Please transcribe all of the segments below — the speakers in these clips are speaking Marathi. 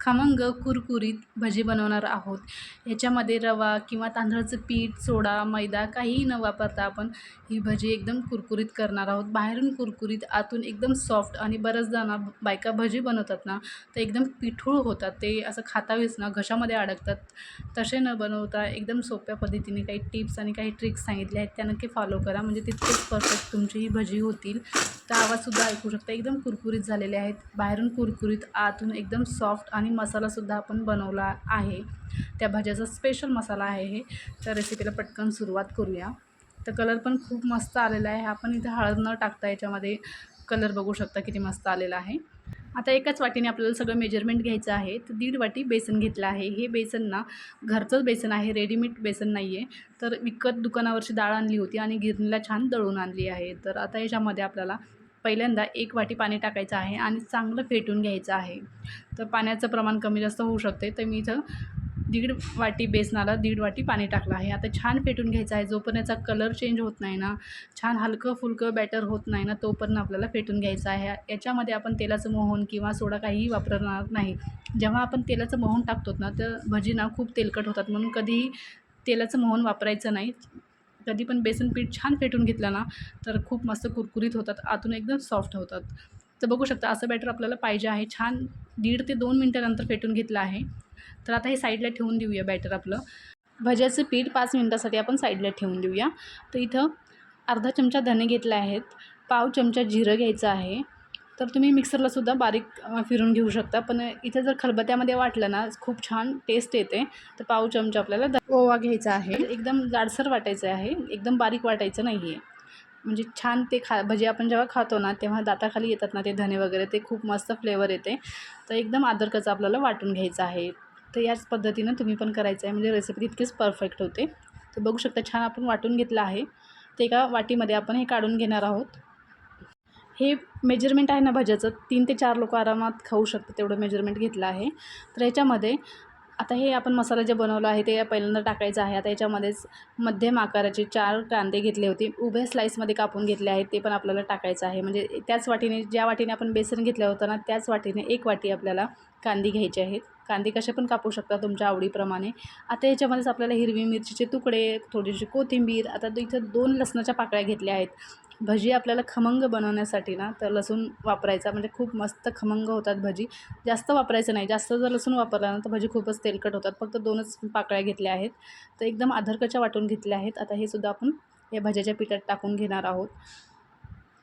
खमंग कुरकुरीत भजी बनवणार आहोत. याच्यामध्ये रवा किंवा तांदळाचं पीठ सोडा मैदा काहीही न वापरता आपण ही भजी एकदम कुरकुरीत करणार आहोत. बाहेरून कुरकुरीत आतून एकदम सॉफ्ट आणि बऱ्याचदा ना बायका भजी बनवतात ना तर एकदम पिठूळ होतात. ते असं खातावेच ना घशामध्ये अडकतात. तसे न बनवता एकदम सोप्या पद्धतीने काही टिप्स आणि काही ट्रिक्स सांगितले आहेत त्या नक्की फॉलो करा. म्हणजे तितकेच परफेक्ट तुमची ही भजी होतील. तर आवाजसुद्धा ऐकू शकता. एकदम कुरकुरीत झालेले आहेत. बाहेरून कुरकुरीत आतून एकदम सॉफ्ट आणि मसालासुद्धा आपण बनवला आहे. त्या भाज्याचा स्पेशल मसाला आहे हे. तर रेसिपीला पटकन सुरुवात करूया. तर कलर पण खूप मस्त आलेला आहे. आपण इथे हळद न टाकता याच्यामध्ये कलर बघू शकता किती मस्त आलेला आहे. आता एकाच वाटीने आपल्याला सगळं मेजरमेंट घ्यायचं आहे. तर दीड वाटी बेसन घेतलं आहे. हे बेसन ना घरचंच बेसन आहे. रेडीमेड बेसन नाही आहे तर विकत दुकानावरची डाळ आणली होती आणि गिरणीला छान दळून आणली आहे. तर आता याच्यामध्ये आपल्याला पहिल्यांदा एक वाटी पाणी टाकायचं आहे आणि चांगलं फेटून घ्यायचं आहे. तर पाण्याचं प्रमाण कमी जास्त होऊ शकते. तर मी इथं दीड वाटी बेसनाला दीड वाटी पाणी टाकलं आहे. आता छान फेटून घ्यायचं आहे. जोपर्यंत याचा कलर चेंज होत नाही ना छान हलकं फुलकं बॅटर होत नाही ना तोपर्यंत आपल्याला फेटून घ्यायचं आहे. याच्यामध्ये आपण तेलाचं मोहन किंवा सोडा काहीही वापरणार नाही. जेव्हा आपण तेलाचं मोहन टाकतो ना तर भजीना खूप तेलकट होतात. म्हणून कधीही तेलाचं मोहन वापरायचं नाही. कधी पण बेसन पीठ छान फेटून घेतलं ना तर खूप मस्त कुरकुरीत होतात. आतून एकदम सॉफ्ट होतात. तर बघू शकता असं बॅटर आपल्याला पाहिजे आहे. छान दीड ते दोन मिनटानंतर फेटून घेतलं आहे. तर आता हे साईडला ठेवून देऊया बॅटर आपलं. भज्याचं पीठ पाच मिनटासाठी आपण साईडला ठेवून देऊया. तर इथं अर्धा चमचा धने घेतले आहेत. पाव चमचा जिरं घ्यायचं आहे. तर तुम्ही मिक्सरलासुद्धा बारीक फिरून घेऊ शकता. पण इथे जर खलबत्यामध्ये वाटलं ना खूप छान टेस्ट येते. तर पाव चमचा आपल्याला द ओवा घ्यायचा आहे. एकदम जाडसर वाटायचं आहे. एकदम बारीक वाटायचं नाही आहे म्हणजे छान ते खा भजी आपण जेव्हा खातो ना तेव्हा दाताखाली येतात ना ते धने वगैरे ते खूप मस्त फ्लेवर येते. तर एकदम अदरकाचं आपल्याला वाटून घ्यायचं आहे. तर याच पद्धतीनं तुम्ही पण करायचं आहे. म्हणजे रेसिपी तितकीच परफेक्ट होते. तर बघू शकता छान आपण वाटून घेतलं आहे. ते एका वाटीमध्ये आपण हे काढून घेणार आहोत. हे मेजरमेंट आहे ना भज्याचं तीन ते चार लोक आरामात खाऊ शकतात तेवढं मेजरमेंट घेतलं आहे. तर याच्यामध्ये आता हे आपण मसाला जे बनवलं आहे ते पहिल्यांदा टाकायचं आहे. आता याच्यामध्येच मध्यम आकाराचे चार कांदे घेतले होते. उभ्या स्लाईसमध्ये कापून घेतले आहेत. ते पण आपल्याला टाकायचं आहे. म्हणजे त्याच वाटीने ज्या वाटीने आपण बेसन घेतलं होतं ना त्याच वाटीने एक वाटी आपल्याला कांदी घ्यायचे आहेत. कांदे कसे पण कापू शकता तुमच्या आवडीप्रमाणे. आता याच्यामध्येच आपल्याला हिरवी मिरचीचे तुकडे थोडीशी कोथिंबीर आता इथं दोन लसणाच्या पाकळ्या घेतल्या आहेत. भजी आपल्याला खमंग बनवण्यासाठी ना तर लसूण वापरायचा. म्हणजे खूप मस्त खमंग होतात भजी. जास्त वापरायचं नाही. जास्त जर लसूण वापरला ना तर भजी खूपच तेलकट होतात. फक्त दोनच पाकळ्या घेतल्या आहेत. तर एकदम आधरकच्या वाटून घेतल्या आहेत. आता हे सुद्धा आपण या भज्याच्या पिठात टाकून घेणार आहोत.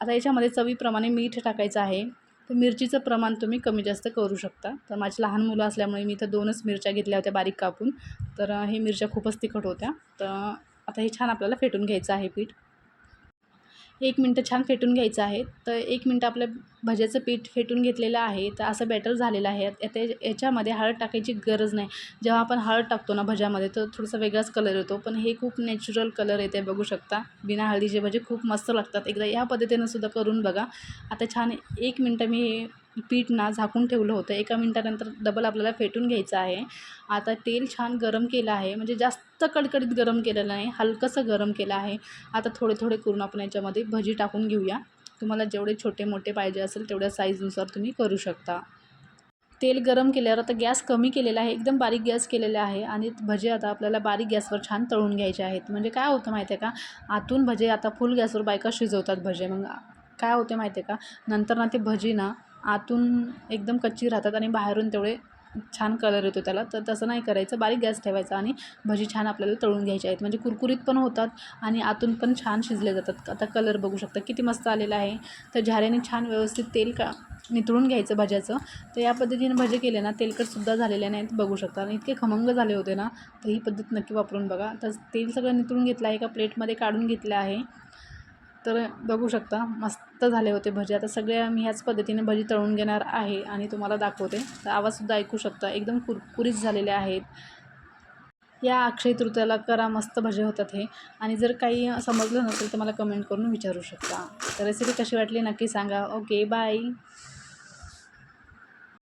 आता याच्यामध्ये चवीप्रमाणे मीठ टाकायचं आहे. तर मिरचीचं प्रमाण तुम्ही कमी जास्त करू शकता. तर माझी लहान मुलं असल्यामुळे मी इथं दोनच मिरच्या घेतल्या होत्या बारीक कापून. तर हे मिरच्या खूपच तिखट होत्या. तर आता हे छान आपल्याला फेटून घ्यायचं आहे पीठ. एक मिनटं छान फेटून घ्यायचं आहे. तर एक मिनटं आपलं भज्याचं पीठ फेटून घेतलेलं आहे. तर असं बॅटर झालेलं आहे. आता याच्यामध्ये हळद टाकायची गरज नाही. जेव्हा आपण हळद टाकतो ना भज्यामध्ये तर थोडासा वेगळाच कलर येतो. पण हे खूप नॅचरल कलर येते बघू शकता. बिना हळदीचे भजे खूप मस्त लागतात. एकदा या पद्धतीनं सुद्धा करून बघा. आता छान एक मिनटं मी पीठ ना झाकून ठेवलं होतं. एका मिनटानंतर डबल आपल्याला फेटून घ्यायचं आहे. आता तेल छान गरम केलं आहे. म्हणजे जास्त कडकडीत गरम केलेलं नाही हलकंसं गरम केलं आहे. आता थोडे थोडे करून आपण याच्यामध्ये भजी टाकून घेऊया. तुम्हाला जेवढे छोटे मोठे पाहिजे असेल तेवढ्या साईजनुसार तुम्ही करू शकता. तेल गरम केल्यावर आता गॅस कमी केलेला आहे. एकदम बारीक गॅस केलेला आहे. आणि भजे आता आपल्याला बारीक गॅसवर छान तळून घ्यायचे आहेत. म्हणजे काय होतं माहिती आहे का? आतून भजे आता फुल गॅसवर बायका शिजवतात भजे. मग काय होते माहिती आहे का? नंतर ना ते भजी ना आतून एकदम कच्ची राहतात आणि बाहेरून तेवढे छान कलर येतो त्याला. तर तसं नाही करायचं. बारीक गॅस ठेवायचा आणि भजी छान आपल्याला तळून घ्यायचे आहेत. म्हणजे कुरकुरीत पण होतात आणि आतून पण छान शिजले जातात. आता कलर बघू शकता. किती मस्त आलेला आहे. तर झाऱ्याने छान व्यवस्थित तेल का नितळून घ्यायचं भज्याचं. तर या पद्धतीने भजे केले ना तेलकटसुद्धा झालेले नाहीत बघू शकता. आणि इतके खमंग झाले होते ना तर ही पद्धत नक्की वापरून बघा. तर तेल सगळं नितळून घेतलं आहे एका प्लेटमध्ये काढून घेतलं आहे. तर बघू शकता मस्त झाले होते भजे. आता सगळ्या मी ह्याच पद्धतीने भजी तळून घेणार आहे आणि तुम्हाला दाखवते. तर आवाजसुद्धा ऐकू शकता. एकदम कुरकुरीत झालेले आहेत. या अक्षय तृतीयाला करा मस्त भजे होतात हे. आणि जर काही समजलं नसेल तर मला कमेंट करून विचारू शकता. तर रेसिपी कशी वाटली नक्की सांगा. Okay bye